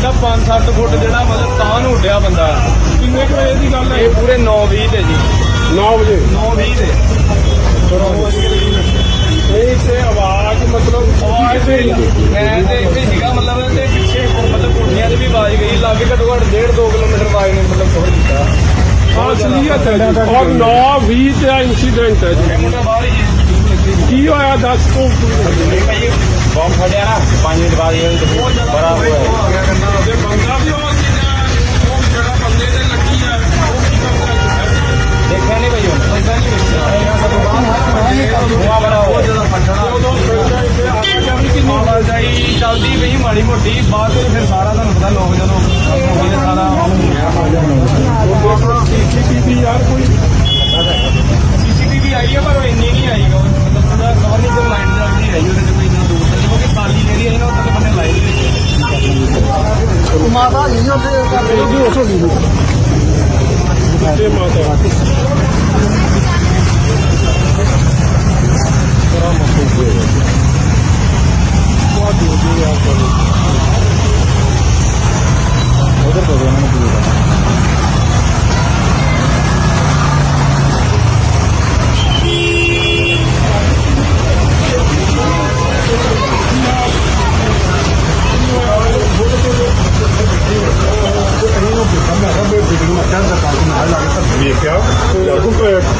ਲੱਗਾ 5-7 ਫੁੱਟ ਜਿਹੜਾ ਮਤਲਬ ਤਾਂ ਨੂੰ ਉੱਡਿਆ ਬੰਦਾ। ਕਿੰਨੇ ਕੁ ਵਜੇ ਦੀ ਗੱਲ ਹੈ? ਇਹ ਪੂਰੇ 9-20 ਤੇ ਜੀ। 9 ਵਜੇ। 9-20 ਤੇ। ਨਹੀਂ ਤੇ ਆਵਾਜ਼ ਮਤਲਬ ਆਵਾਜ਼ ਤੇ ਮੈਂ ਤੇ ਇੱਥੇ ਸੀਗਾ ਮਤਲਬ ਤੇ ਪਿੱਛੇ ਮਤਲਬ ਕੋਠੀਆਂ 'ਚ ਵੀ ਆਵਾਜ਼ ਗਈ ਲਾਗੇ ਘੱਟੋ ਘੱਟ 1.5-2 ਕਿਲੋਮੀਟਰ ਆਵਾਜ਼ ਨੇ ਮਤਲਬ ਕਵਰ ਕੀਤਾ ਅਸਲੀਅਤ ਹੈ ਜੀ। ਔਰ 9 20 ਤੇ ਇਨਸੀਡੈਂਟ ਹੈ ਜੀ। ਇਹ ਮੁੰਡਾ ਬਾਹਰ ਹੀ ਜੀ ਕੀ ਹੋਇਆ ਦੱਸ ਤੂੰ। ਭਾਈ ਬੰਬ ਫੜਿਆ ਨਾ 5 ਮਿੰਟ ਬਾਅਦ ਇਹ ਬੜਾ ਹੋਇਆ ਤੇ ਬੰਦਾ ਵੀ ਉਹ ਜਿਹੜਾ ਉਹ ਜਿਹੜਾ ਬੰਦੇ ਤੇ ਲੱਗੀ ਆ ਉਹ ਕੀ ਕਰਦਾ ਦੇਖਿਆ ਨਹੀਂ ਭਾਈ ਉਹ ਦੇਖਿਆ ਨਹੀਂ ਧੂਆ ਬੜਾ ਹੋ ਉਦੋਂ ਸੋਚਦਾ ਕਿ ਆ ਗਿਆ ਵੀ ਕਿੰਨੀ ਆਵਾਜਾਈ ਚੱਲਦੀ ਪਈ ਮਾੜੀ ਮੋਟੀ ਬਾਅਦ ਵਿੱਚ ਫਿਰ ਸਾਰਾ ਤੁਹਾਨੂੰ ਪਤਾ ਲੋਕ ਜਦੋਂ ਮੋਦੀ ਦੇ ਸਾਰਾ ਸੀਸੀਟੀਵੀ ਯਾਰ ਕੋਈ ਸੀਸੀਟੀਵੀ ਆਈ ਹੈ ਪਰ ਉਹ ਇੰਨੀ ਨਹੀਂ ਆਈ ਗਾ। ਮਤਲਬ ਪੂਰਾ ਕਵਰ ਨਹੀਂ ਕਰ ਲਾਈਨ ਜਾਂਦੀ ਆਈ ਉਹਦੇ ਤੇ ਕੋਈ ਨਾ ਦੂਰ ਤੱਕ ਕਿਉਂਕਿ ਖਾਲੀ ਜਿਹੜੀ ਹੈ ਨਾ ਉਹ ਤੱਕ ਬੰਨੇ ਲਾਈਨ ਦੇ ਮਾਤਾ ਜੀ ਉੱਥੇ ਇਹਦੀ ਉਸ ਦੀ ਤੇ ਮਾਤਾ ਵੇਖਿਆ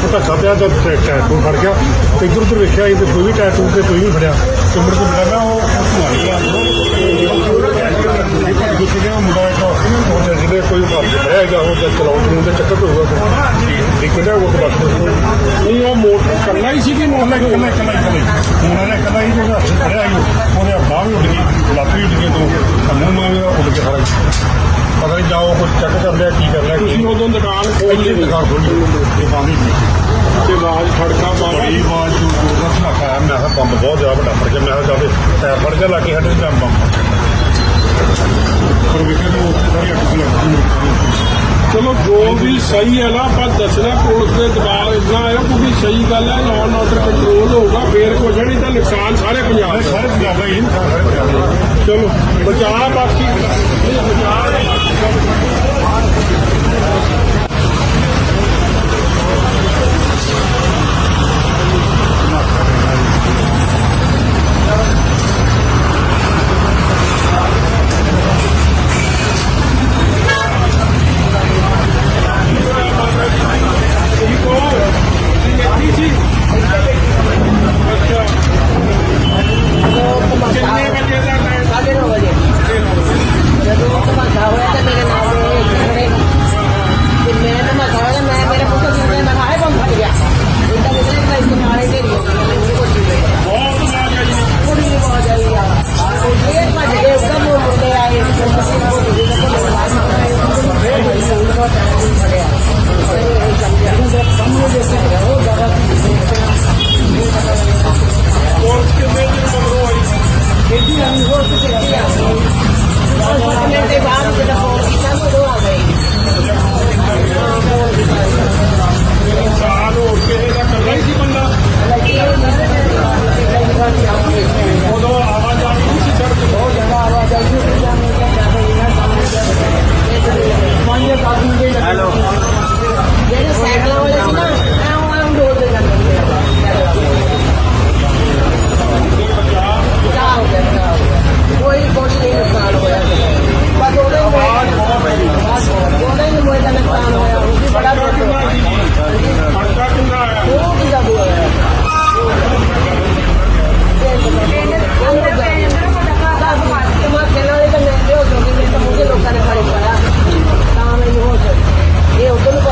ਉਹ ਧੱਕਾ ਪਿਆ ਤਾਂ ਟੈਟੂ ਫੜ ਗਿਆ। ਤੇ ਇੱਧਰ ਉੱਧਰ ਵੇਖਿਆ ਇਹ ਤੇ ਕੋਈ ਵੀ ਟੈਟੂ ਤੇ ਕੋਈ ਨਹੀਂ ਫੜਿਆ। ਤੇ ਮੁੜ ਕੇ ਬੜਾ ਨਾ ਉਹ ਮਾਰੀ ਗਿਆ ਦੂਸਰੇ ਮੁੰਡਾ ਇੱਕ ਉਹ ਜਿਹੜੇ ਕੋਈ ਘਰ ਚ ਫੜਿਆ ਹੈਗਾ ਉਹ ਤੇ ਚਲਾਉਣ ਨੂੰ ਤੇ ਚੱਕਰ ਹੋਊਗਾ ਠੀਕ ਹੈ ਉਹ ਬਸ ਨਹੀਂ, ਉਹ ਮੋਟਰ ਕੱਲਾ ਹੀ ਸੀ ਕਿ ਕੱਲਾ ਹੀ ਕੱਲਾ ਹੀ ਕੱਲਾ ਹੀ? ਕੱਲਾ ਹੀ ਨੇ ਕੱਲਾ ਹੀ ਜਿਹੜਾ ਹੱਥ ਫੜਿਆ ਸੀ, ਉਹਦੇ ਬਾਹ ਵੀ ਉੱਡ ਗਈ, ਲੱਤ ਵੀ ਉੱਡ ਗਈ ਤੋਂ ਮੂੰਹ ਮਾਂ ਵੀ ਉੱਡ ਕੇ ਸਾਰਾ ਪਤਾ ਨਹੀਂ ਜਾਓ ਕੋਈ ਚੈੱਕ ਕਰ ਲਿਆ ਕੀ ਕਰ ਲਿਆ ਤੁਸੀਂ ਉਦੋਂ ਦੁਕਾਨ ਖੋਲ ਦੁਕਾਨ ਖੋਲੀ ਇਹ ਬੰਦ ਹੀ ਤੇ ਆਵਾਜ਼ ਖੜਕਾ ਬਾਬਾ ਬੜੀ ਆਵਾਜ਼ ਜੋ ਜੋਰ ਨਾਲ ਧਮਾਕਾ ਆਇਆ। ਮੈਂ ਕਿਹਾ ਬੰਬ ਬਹੁਤ ਜ਼ਿਆਦਾ ਵੱਡਾ ਫੜ ਗਿਆ ਮੈਂ ਕਿਹਾ ਜਾਵੇ ਟਾਇਰ ਫੜ ਗਿਆ ਲਾ ਕੇ ਸਾਡੇ ਤੇ ਬੰਬ ਪਰ ਵੇਖਿਆ ਤਾਂ ਉਸ ਸਾਰੀ ਅੱਗ ਲੱਗੀ ਚਲੋ ਜੋ ਵੀ ਸਹੀ ਹੈ ਨਾ ਆਪਾਂ ਦੱਸਣਾ ਪੁਲਿਸ ਦੇ ਦਬਾਅ ਇਦਾਂ ਆਇਆ ਕਿਉਂਕਿ ਸਹੀ ਗੱਲ ਹੈ। ਲਾਅ ਆਰਡਰ ਕੰਟਰੋਲ ਹੋਊਗਾ ਫੇਰ ਕੁਛ ਨਹੀਂ ਤਾਂ ਨੁਕਸਾਨ ਸਾਰੇ ਪੰਜਾਬ ਦਾ। ਸਾਰੇ ਪੰਜਾਬ ਦਾ ਇਹ ਨੁਕਸਾਨ ਸਾਰੇ ਪੰਜਾਬ ਦਾ ਚਲੋ ਬਚਾ ਬਾਕੀ ਬਚਾ ਠੀਕ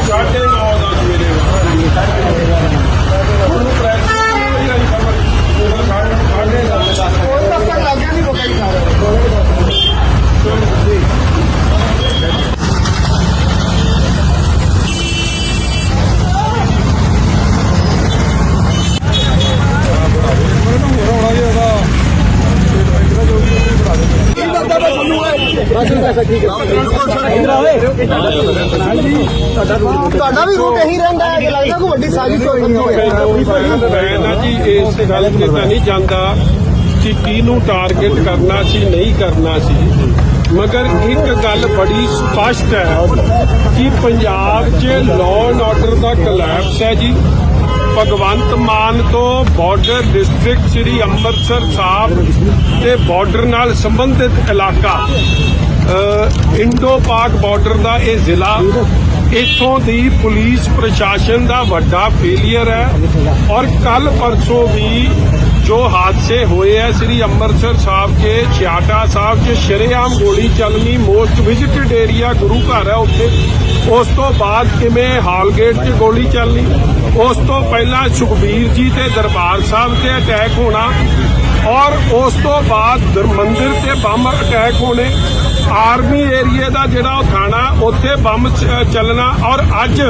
Charging ਤੁਹਾਡਾ ਵੀ ਰੂਟ ਇਹੀ ਰਹਿੰਦਾ ਹੈ ਕਿ ਲੱਗਦਾ ਕੋਈ ਵੱਡੀ ਸਾਜ਼ਿਸ਼ ਹੋ ਸਕਦੀ ਹੈ। ਮੈਂ ਨਾ ਜੀ ਇਸ ਗੱਲ ਤੇ ਤਾਂ ਨਹੀਂ ਜਾਂਦਾ ਕਿ ਕਿਹਨੂੰ ਟਾਰਗੇਟ ਕਰਨਾ ਸੀ, ਨਹੀਂ ਕਰਨਾ ਸੀ। ਮਗਰ ਇੱਕ ਗੱਲ ਬੜੀ ਸਪਸ਼ਟ ਹੈ ਕਿ ਪੰਜਾਬ 'ਚ ਲਾਅ ਐਂਡ ਆਰਡਰ ਦਾ ਕਲੈਪਸ ਹੈ ਜੀ। ਭਗਵੰਤ ਮਾਨ ਤੋਂ ਬਾਰਡਰ ਡਿਸਟ੍ਰਿਕਟ ਸ੍ਰੀ ਅੰਮ੍ਰਿਤਸਰ ਸਾਹਿਬ ਤੇ ਬਾਰਡਰ ਨਾਲ ਸੰਬੰਧਿਤ ਇਲਾਕਾ ਇੰਡੋ ਪਾਕ ਬਾਰਡਰ ਦਾ ਇਹ ਜ਼ਿਲ੍ਹਾ ਇਥੋਂ ਦੀ ਪੁਲਿਸ ਪ੍ਰਸ਼ਾਸਨ ਦਾ ਵੱਡਾ ਫੇਲਿਅਰ ਹੈ। ਔਰ ਕੱਲ ਪਰਸੋਂ ਵੀ ਜੋ ਹਾਦਸੇ ਹੋਏ ਐ ਸ੍ਰੀ ਅੰਮ੍ਰਿਤਸਰ ਸਾਹਿਬ ਕੇ, ਛਿਆਟਾ ਸਾਹਿਬ 'ਚ ਸ਼ਰੇਆਮ ਗੋਲੀ ਚੱਲਣੀ, ਮੋਸਟ ਵਿਜ਼ਿਟਡ ਏਰੀਆ ਗੁਰੂ ਘਰ ਹੈ ਉੱਥੇ। ਉਸ ਤੋਂ ਬਾਅਦ ਕਿਵੇਂ ਹਾਲਗੇਟ 'ਚ ਗੋਲੀ ਚੱਲਣੀ? ਉਸ ਤੋਂ ਪਹਿਲਾਂ ਸੁਖਬੀਰ ਜੀ ਤੇ ਦਰਬਾਰ ਸਾਹਿਬ ਤੇ ਅਟੈਕ ਹੋਣਾ ਔਰ ਉਸ ਤੋਂ ਬਾਅਦ ਦਰਮੰਦਰ ਤੇ ਬੰਬ ਅਟੈਕ ਹੋਣੇ। ਆਰਮੀ ਏਰੀਏ ਦਾ ਜਿਹੜਾ ਉਹ ਥਾਣਾ, ਉੱਥੇ ਬੰਬ ਚੱਲਣਾ ਔਰ ਅੱਜ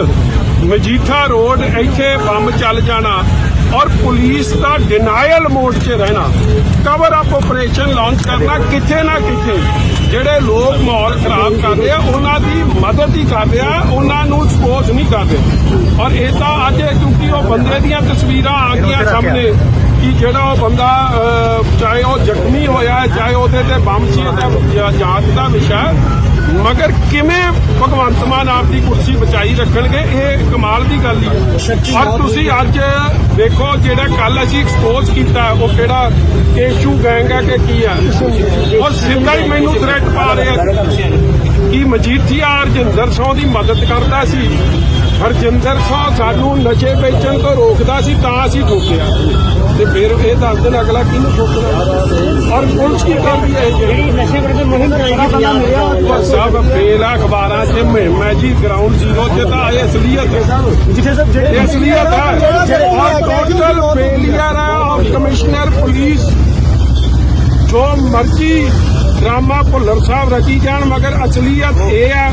ਮਜੀਠਾ ਰੋਡ ਇੱਥੇ ਬੰਬ ਚੱਲ ਜਾਣਾ। ਔਰ ਪੁਲਿਸ ਦਾ ਡਿਨਾਇਲ ਮੋਡ 'ਚ ਰਹਿਣਾ। ਕਵਰ ਅਪ ਆਪਰੇਸ਼ਨ ਲਾਂਚ ਕਰਨਾ ਕਿੱਥੇ ਨਾ ਕਿੱਥੇ। ਜਿਹੜੇ ਲੋਕ ਮਾਹੌਲ ਖਰਾਬ ਕਰ ਰਹੇ ਆ, ਉਹਨਾਂ ਦੀ ਮਦਦ ਹੀ ਕਰ ਰਿਹਾ, ਉਹਨਾਂ ਨੂੰ ਸਪੋਰਟ ਨਹੀਂ ਕਰ ਰਹੇ। ਔਰ ਇਹ ਤਾਂ ਅੱਜ ਕਿਉਂਕਿ ਉਹ ਬੰਦੇ ਦੀਆਂ ਤਸਵੀਰਾਂ ਆ ਗਈਆਂ ਸਾਹਮਣੇ ਕਿ ਜਿਹੜਾ ਉਹ ਬੰਦਾ ਚਾਹੇ ਉਹ ਜ਼ਖਮੀ ਹੋਇਆ, ਚਾਹੇ ਉਹਦੇ ਤੇ ਬੰਬ ਸੀ ਇਹਦਾ ਜਾਂ- ਜਾਂਚ ਦਾ ਵਿਸ਼ਾ ਮਗਰ ਕਿਵੇਂ ਭਗਵੰਤ ਮਾਨ ਆਪਦੀ ਕੁਰਸੀ ਬਚਾਈ ਰੱਖਣਗੇ ਇਹ ਕਮਾਲ ਦੀ ਗੱਲ ਹੀ ਹੈ। ਔਰ ਤੁਸੀਂ ਅੱਜ ਦੇਖੋ ਜਿਹੜਾ ਕੱਲ ਅਸੀਂ ਐਕਸਪੋਜ਼ ਕੀਤਾ ਉਹ ਕਿਹੜਾ ਕੇਸ਼ੂ ਗੈਂਗ ਹੈ ਕਿ ਕੀ ਹੈ? ਔਰ ਸਿੱਧਾ ਹੀ ਮੈਨੂੰ ਥ੍ਰੈਟ ਪਾ ਰਿਹਾ ਕਿ ਮਜੀਠੀਆ ਹਰਜਿੰਦਰ ਸਿੰਘ ਦੀ ਮਦਦ ਕਰਦਾ ਸੀ। ਹਰਜਿੰਦਰ ਸਿੰਘ ਸਾਨੂੰ ਨਸ਼ੇ ਵੇਚਣ ਤੋਂ ਰੋਕਦਾ ਸੀ ਤਾਂ ਅਸੀਂ ਠੋਕਿਆ। ਤੇ ਫਿਰ ਇਹ ਦੱਸ ਦੇਣ ਅਗਲਾ ਕਿਹਨੂੰ ਠੋਕਣਾ? ਔਰ ਪੁਲਿਸ ਕੀ ਕਰਦੀ ਹੈ ਜਿਹੜੀ ਨਸ਼ੇ ਵਿਰੁੱਧ ਮੁਹਿੰਮ ਚਲਾਈ ਸਭ ਫੇਲ ਅਖਬਾਰਾਂ 'ਚ ਮੁਹਿੰਮ ਹੈ ਜੀ ਗਰਾਊਂਡ ਜ਼ੀਰੋ 'ਤੇ ਤਾਂ ਇਹ ਅਸਲੀਅਤ ਹੈ। ਜਿੱਥੇ ਸਭ ਇਹ ਅਸਲੀਅਤ ਹੈ। ਔਰ ਟੋਟਲ ਫੇਲਿਅਰ ਹੈ ਔਰ ਕਮਿਸ਼ਨਰ ਪੁਲਿਸ। ਜੋ ਮਰਜ਼ੀ ਡਰਾਮਾ ਭੁੱਲਰ ਸਾਹਿਬ ਰਚੀ ਜਾਣ ਮਗਰ ਅਸਲੀਅਤ ਇਹ ਹੈ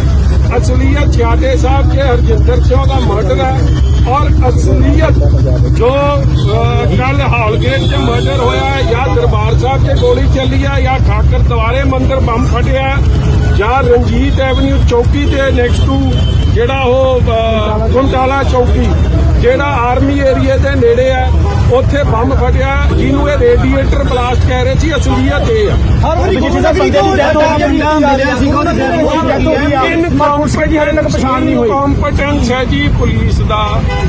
ਅਸਲੀਅਤ ਛਿਆਟੇ ਸਾਹਿਬ ਕੇ ਹਰਜਿੰਦਰ ਸਿੰਘ ਦਾ ਮਰਡਰ ਹੈ ਔਰ ਅਸਲੀਅਤ ਜੋ ਕੱਲ ਹਾਲਗੇਟ 'ਚ ਮਰਡਰ ਹੋਇਆ ਜਾਂ ਦਰਬਾਰ ਸਾਹਿਬ 'ਚ ਗੋਲੀ ਚੱਲੀ ਹੈ ਜਾਂ ਠਾਕਰ ਦੁਆਰੇ ਮੰਦਰ ਬੰਬ ਫਟਿਆ ਜਾਂ ਰਣਜੀਤ ਐਵਨਿਊ ਚੌਕੀ ਤੇ ਨੈਕਸਟ ਟੂ ਜਿਹੜਾ ਉਹ ਅ, ਗੁੰਡਾਲਾ ਚੌਕੀ ਜਿਹੜਾ ਆਰਮੀ ਏਰੀਆ ਦੇ ਨੇੜੇ ਹੈ ਉੱਥੇ ਬੰਬ ਫਟਿਆ ਜਿਹਨੂੰ ਇਹ ਰੇਡੀਏਟਰ ਬਲਾਸਟ ਕਹਿ ਰਹੇ ਸੀ ਅਸਲੀਅਤ ਇਹ ਆ। ਹਰ ਵਾਰੀ ਜਿੱਥੇ ਸਭ ਬੰਦੇ ਦੀ ਡੈਥ ਹੋ ਗਈ ਮਿਲਿਆ ਸੀ ਹੋ ਗਈ ਇਨਕੰਪੀਟੈਂਟ ਹਲੇ ਤੱਕ ਪਛਾਣ ਨਹੀਂ ਹੋਈ। ਕੰਪੀਟੈਂਸ ਹੈ ਜੀ ਪੁਲਿਸ ਦਾ।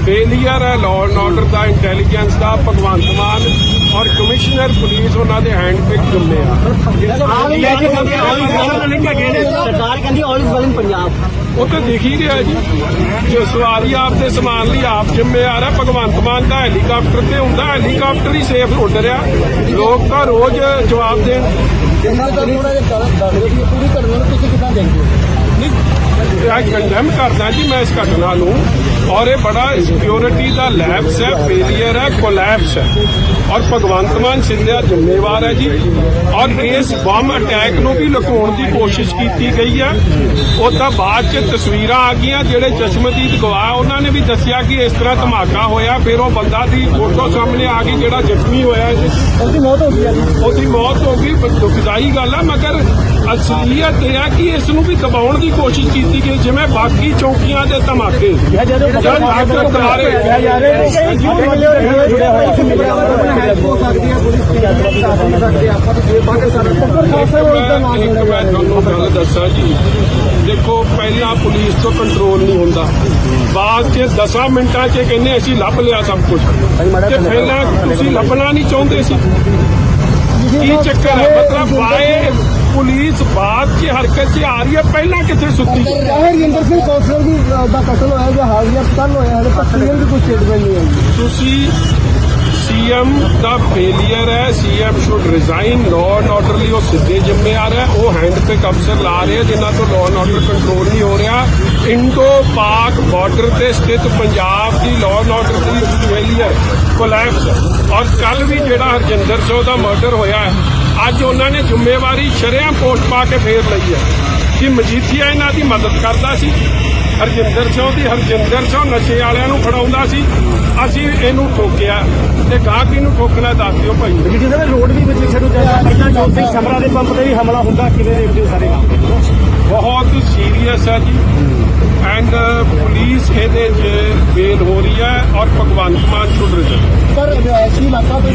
ਫੇਲਿਅਰ ਹੈ ਲਾਅ ਐਂਡ ਆਰਡਰ ਦਾ ਇੰਟੈਲੀਜੈਂਸ ਦਾ ਭਗਵੰਤ ਮਾਨ ਔਰ ਕਮਿਸ਼ਨਰ ਪੁਲਿਸ ਉਹਨਾਂ ਦੇ ਹੈਂਡ ਪਿਕ ਜੁੰਮੇ ਆ ਸਰਕਾਰ ਕਹਿੰਦੀ all is well in Punjab ਉਹ ਤਾਂ ਦਿਖ ਹੀ ਰਿਹਾ ਜੀ ਜੋ ਸਵਾਰੀ ਆਪ ਦੇ ਸਮਾਨ ਲਈ ਆਪ ਜ਼ਿੰਮੇਵਾਰ ਹੈ ਭਗਵੰਤ ਮਾਨ ਦਾ ਹੈਲੀਕਾਪਟਰ ਤੇ ਹੁੰਦਾ ਹੈਲੀਕਾਪਟਰ ਹੀ ਸੇਫ ਉੱਡ ਰਿਹਾ ਲੋਕ ਤਾਂ ਰੋਜ਼ ਜਵਾਬ ਦੇਣ ਜਿੰਨਾ ਦਾ ਥੋੜਾ ਜਿਹਾ ਦੱਸ ਦਿਓ ਕਿ ਪੂਰੀ ਘਟਨਾ ਨੂੰ ਤੁਸੀਂ ਕਿਦਾਂ ਦੇਖਦੇ ਹੋ ਨਹੀਂ ਇਹ ਕੰਡੈਮ ਕਰਦਾ ਜੀ ਮੈਂ ਇਸ ਘਟਨਾ ਨੂੰ ਔਰ ਇਹ ਬੜਾ ਸਿਕਿਉਰਿਟੀ ਦਾ ਲੈਪਸ ਹੈ ਫੇਲਿਅਰ ਹੈ ਕੋਲੈਪਸ ਹੈ। ਔਰ ਭਗਵੰਤ ਮਾਨ ਸਿੰਧਿਆ ਜ਼ਿੰਮੇਵਾਰ ਹੈ ਜੀ। ਔਰ ਇਸ ਬੰਬ ਅਟੈਕ ਨੂੰ ਵੀ ਲੁਕਾਉਣ ਦੀ ਕੋਸ਼ਿਸ਼ ਕੀਤੀ ਗਈ ਹੈ ਉਹ ਤਾਂ ਬਾਅਦ ਚ ਤਸਵੀਰਾਂ ਆ ਗਈਆਂ ਜਿਹੜੇ ਚਸ਼ਮਦੀਦ ਗਵਾਹ ਉਹਨਾਂ ਨੇ ਵੀ ਦੱਸਿਆ ਕਿ ਇਸ ਤਰ੍ਹਾਂ ਧਮਾਕਾ ਹੋਇਆ। ਫਿਰ ਉਹ ਬੰਦਾ ਦੀ ਫੋਟੋ ਸਾਹਮਣੇ ਆ ਗਈ ਜਿਹੜਾ ਜ਼ਖਮੀ ਹੋਇਆ 'ਚ। ਉਹਦੀ ਮੌਤ ਹੋ ਗਈ ਜੀ। ਉਹਦੀ ਮੌਤ ਹੋ ਗਈ ਦੁਖਦਾਈ ਗੱਲ ਆ ਮਗਰ ਅਸਲੀਅਤ ਇਹ ਆ ਕਿ ਇਸ ਨੂੰ ਵੀ ਦਬਾਉਣ ਦੀ ਕੋਸ਼ਿਸ਼ ਕੀਤੀ ਗਈ ਜਿਵੇਂ ਬਾਕੀ ਚੌਕੀਆਂ ਦੇ ਧਮਾਕੇ। ਜਦੋਂ ਇੱਕ ਮੈਂ ਤੁਹਾਨੂੰ ਗੱਲ ਦੱਸਾਂ ਜੀ। ਦੇਖੋ ਪਹਿਲਾਂ ਪੁਲਿਸ ਤੋਂ ਕੰਟਰੋਲ ਨਹੀਂ ਹੁੰਦਾ। ਬਾਅਦ ਚ 10 ਮਿੰਟਾਂ 'ਚ ਕਹਿੰਦੇ ਅਸੀਂ ਲੱਭ ਲਿਆ ਸਭ ਕੁਝ। ਤੇ ਪਹਿਲਾਂ ਤੁਸੀਂ ਲੱਭਣਾ। ਨਹੀਂ ਚਾਹੁੰਦੇ ਸੀ। ਕੀ ਚੱਕਰ ਹੈ? ਮਤਲਬ ਵਾਏ ਬਾਅਦ 'ਚ ਹਰਕਤ 'ਚ ਆ ਰਹੀ ਹੈ ਪਹਿਲਾਂ ਕਿੱਥੇ ਸੁੱਤੀ? ਹਰਜਿੰਦਰ ਸਿੰਘ ਕੌਂਸਲਰ ਦੀ ਦਾ ਕਤਲ ਹੋਇਆ ਜੋ ਹਾਜ਼ਰੀਆ ਕੱਲ ਹੋਇਆ ਹਲੇ ਤੱਕ ਕਲੀਅਰ ਵੀ ਕੋਈ ਸਟੇਟਮੈਂਟ ਨਹੀਂ ਆਈ। ਤੁਸੀਂ ਸੀਐਮ ਦਾ ਫੇਲਿਅਰ ਹੈ CM should resign law and order ਲਈ ਉਹ ਸਿੱਧੇ ਜ਼ਿੰਮੇਵਾਰ ਹੈ ਉਹ ਹੈਂਡ ਤੇ ਅਫਸਰ ਲਾ ਰਹੇ ਜਿਨ੍ਹਾਂ ਤੋਂ ਲਾਅ ਐਂਡ ਆਰਡਰ ਕੰਟਰੋਲ ਨਹੀਂ ਹੋ ਰਿਹਾ। ਇੰਡੋ ਪਾਕ ਬਾਰਡਰ ਤੇ ਸਥਿਤ ਪੰਜਾਬ ਦੀ ਲਾਅ ਐਂਡ ਆਰਡਰ ਦੀ ਫੇਲਿਅਰ ਕੋਲੈਪਸ ਔਰ ਕੱਲ ਵੀ ਜਿਹੜਾ ਹਰਜਿੰਦਰ ਸਿੰਘ ਦਾ ਮਰਡਰ ਹੋਇਆ ਹੈ ਅੱਜ ਉਹਨਾਂ ਨੇ ਜ਼ਿੰਮੇਵਾਰੀ ਸ਼ਰੇਆਮ ਪੋਸਟ ਪਾ ਕੇ ਫੇਰ ਲਈ ਹੈ ਕਿ ਮਜੀਠੀਆ ਇਹਨਾਂ ਦੀ ਮਦਦ ਕਰਦਾ ਸੀ ਹਰਜਿੰਦਰ ਸਿੰਘ ਦੀ ਹਰਜਿੰਦਰ ਸਿੰਘ ਨਸ਼ੇ ਵਾਲਿਆਂ ਨੂੰ ਫੜਾਉਂਦਾ ਸੀ ਅਸੀਂ ਇਹਨੂੰ ਠੋਕਿਆ ਤੇ ਗਾਹਕੀ ਨੂੰ ਠੋਕਣਾ ਦੱਸ ਦਿਓ ਭਾਈ। ਜਿਹੜੀ ਸਾਹਿਬ ਰੋਡ ਵੀ ਵਿੱਚ ਛੱਡੋ ਜਾਂਦਾ ਪਹਿਲਾਂ ਜੋਤ ਸਿੰਘ ਸਮਰਾ ਦੇ ਪੰਪ ਤੇ ਵੀ ਹਮਲਾ ਹੁੰਦਾ ਕਿਵੇਂ ਦੇਖਦੇ ਹੋ ਸਾਰੇ ਕੰਮ? ਬਹੁਤ ਸੀਰੀਅਸ ਹੈ ਜੀ। ਐਂਡ ਪੁਲਿਸ ਇਹਦੇ 'ਚ ਫੇਲ ਹੋ ਰਹੀ ਹੈ ਔਰ Bhagwant Mann should result sir ਅਸੀਂ ਇਲਾਕਾ ਤੋਂ